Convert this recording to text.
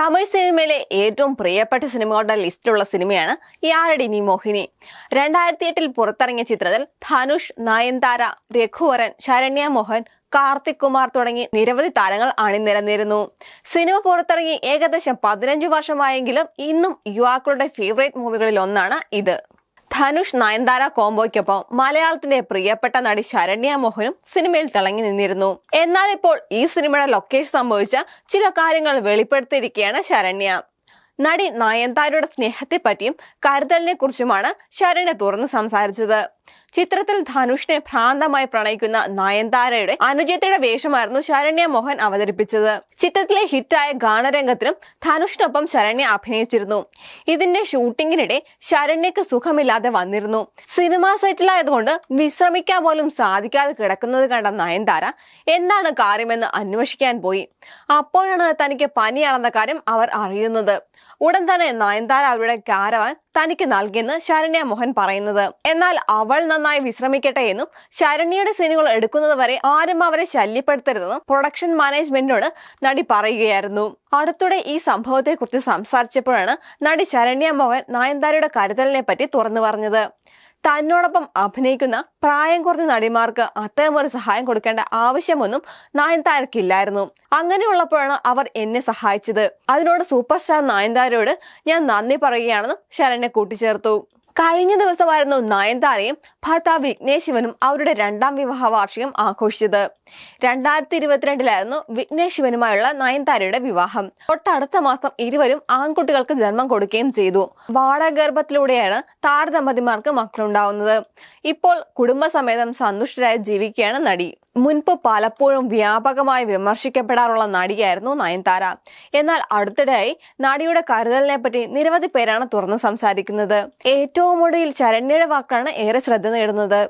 തമിഴ് സിനിമയിലെ ഏറ്റവും പ്രിയപ്പെട്ട സിനിമകളുടെ ലിസ്റ്റിലുള്ള സിനിമയാണ് യാരടി നീ മോഹിനി. രണ്ടായിരത്തി എട്ടിൽ പുറത്തിറങ്ങിയ ചിത്രത്തിൽ ധനുഷ് നയൻതാര രഘുവരൻ ശരണ്യ മോഹൻ കാർത്തിക് കുമാർ തുടങ്ങി നിരവധി താരങ്ങൾ അണിനിരന്നിരുന്നു സിനിമ പുറത്തിറങ്ങി ഏകദേശം പതിനഞ്ചു വർഷമായെങ്കിലും ഇന്നും യുവാക്കളുടെ ഫേവറേറ്റ് മൂവികളിൽ ഒന്നാണ് ഇത്. ധനുഷ് നയൻതാര കോംബോയ്ക്കൊപ്പം മലയാളത്തിന്റെ പ്രിയപ്പെട്ട നടി ശരണ്യ മോഹനും സിനിമയിൽ തിളങ്ങി നിന്നിരുന്നു. എന്നാൽ ഇപ്പോൾ ഈ സിനിമയുടെ ലൊക്കേഷൻ സംഭവിച്ച ചില കാര്യങ്ങൾ വെളിപ്പെടുത്തിയിരിക്കുകയാണ് ശരണ്യ. നടി നയൻതാരയുടെ സ്നേഹത്തെ പറ്റിയും കരുതലിനെ കുറിച്ചുമാണ് ശരണ്യ തുറന്ന് സംസാരിച്ചത്. ചിത്രത്തിൽ ധനുഷിനെ ഭ്രാന്തമായി പ്രണയിക്കുന്ന നയൻതാരയുടെ അനുജത്തിയുടെ വേഷമായിരുന്നു ശരണ്യ മോഹൻ അവതരിപ്പിച്ചത്. ചിത്രത്തിലെ ഹിറ്റായ ഗാനരംഗത്തിനും ധനുഷിനൊപ്പം ശരണ്യ അഭിനയിച്ചിരുന്നു. ഇതിന്റെ ഷൂട്ടിങ്ങിനിടെ ശരണ്യക്ക് സുഖമില്ലാതെ വന്നിരുന്നു. സിനിമാ സെറ്റിലായതുകൊണ്ട് വിശ്രമിക്കാൻ പോലും സാധിക്കാതെ കിടക്കുന്നത് കണ്ട നയൻതാര എന്താണ് കാര്യമെന്ന് അന്വേഷിക്കാൻ പോയി. അപ്പോഴാണ് തനിക്ക് പനിയാണെന്ന കാര്യം അവർ അറിയുന്നത്. ഉടൻ തന്നെ നയൻതാര അവരുടെ കാരവാൻ തനിക്ക് നൽകിയെന്ന് ശരണ്യ മോഹൻ പറയുന്നത്. എന്നാൽ അവൾ നന്നായി വിശ്രമിക്കട്ടെ എന്നും ശരണ്യയുടെ സീനുകൾ എടുക്കുന്നത് വരെ ആരും അവരെ ശല്യപ്പെടുത്തരുതെന്നും പ്രൊഡക്ഷൻ മാനേജ്മെന്റിനോട് നടി പറയുകയായിരുന്നു. അടുത്തിടെ ഈ സംഭവത്തെക്കുറിച്ച് സംസാരിച്ചപ്പോഴാണ് നടി ശരണ്യ മോഹൻ നയൻതാരയുടെ കരുതലിനെ പറ്റി തുറന്നു പറഞ്ഞത്. തന്നോടൊപ്പം അഭിനയിക്കുന്ന പ്രായം കുറഞ്ഞ നടിമാർക്ക് അത്തരമൊരു സഹായം കൊടുക്കേണ്ട ആവശ്യമൊന്നും നയൻതാരക്കില്ലായിരുന്നു. അങ്ങനെയുള്ളപ്പോഴാണ് അവർ എന്നെ സഹായിച്ചത്. അതിനോട് സൂപ്പർ സ്റ്റാർ നയൻതാരയോട് ഞാൻ നന്ദി പറയുകയാണെന്നും ശരണ്യ കൂട്ടിച്ചേർത്തു. കഴിഞ്ഞ ദിവസമായിരുന്നു നയൻതാരയും ഭർത്താവ് വിഘ്നേഷ് ശിവനും അവരുടെ രണ്ടാം വിവാഹ വാർഷികം ആഘോഷിച്ചത്. രണ്ടായിരത്തി ഇരുപത്തിരണ്ടിലായിരുന്നു വിഘ്നേഷ് ശിവനുമായുള്ള നയൻതാരയുടെ വിവാഹം. തൊട്ടടുത്ത മാസം ഇരുവരും ആൺകുട്ടികൾക്ക് ജന്മം കൊടുക്കുകയും ചെയ്തു. വാടകഗർഭത്തിലൂടെയാണ് താരദമ്പതിമാർക്ക് മക്കളുണ്ടാവുന്നത്. ഇപ്പോൾ കുടുംബസമേതം സന്തുഷ്ടരായി ജീവിക്കുകയാണ് നടി. മുൻപ് പലപ്പോഴും വ്യാപകമായി വിമർശിക്കപ്പെടാറുള്ള നടിയായിരുന്നു നയൻതാര. എന്നാൽ അടുത്തിടെയായി നടിയുടെ കരുതലിനെ പറ്റി നിരവധി പേരാണ് തുറന്നു സംസാരിക്കുന്നത്. ഏറ്റവും ഒടുവിൽ ചരണ്യയുടെ വാക്കാണ് ഏറെ ശ്രദ്ധ നേടുന്നത്.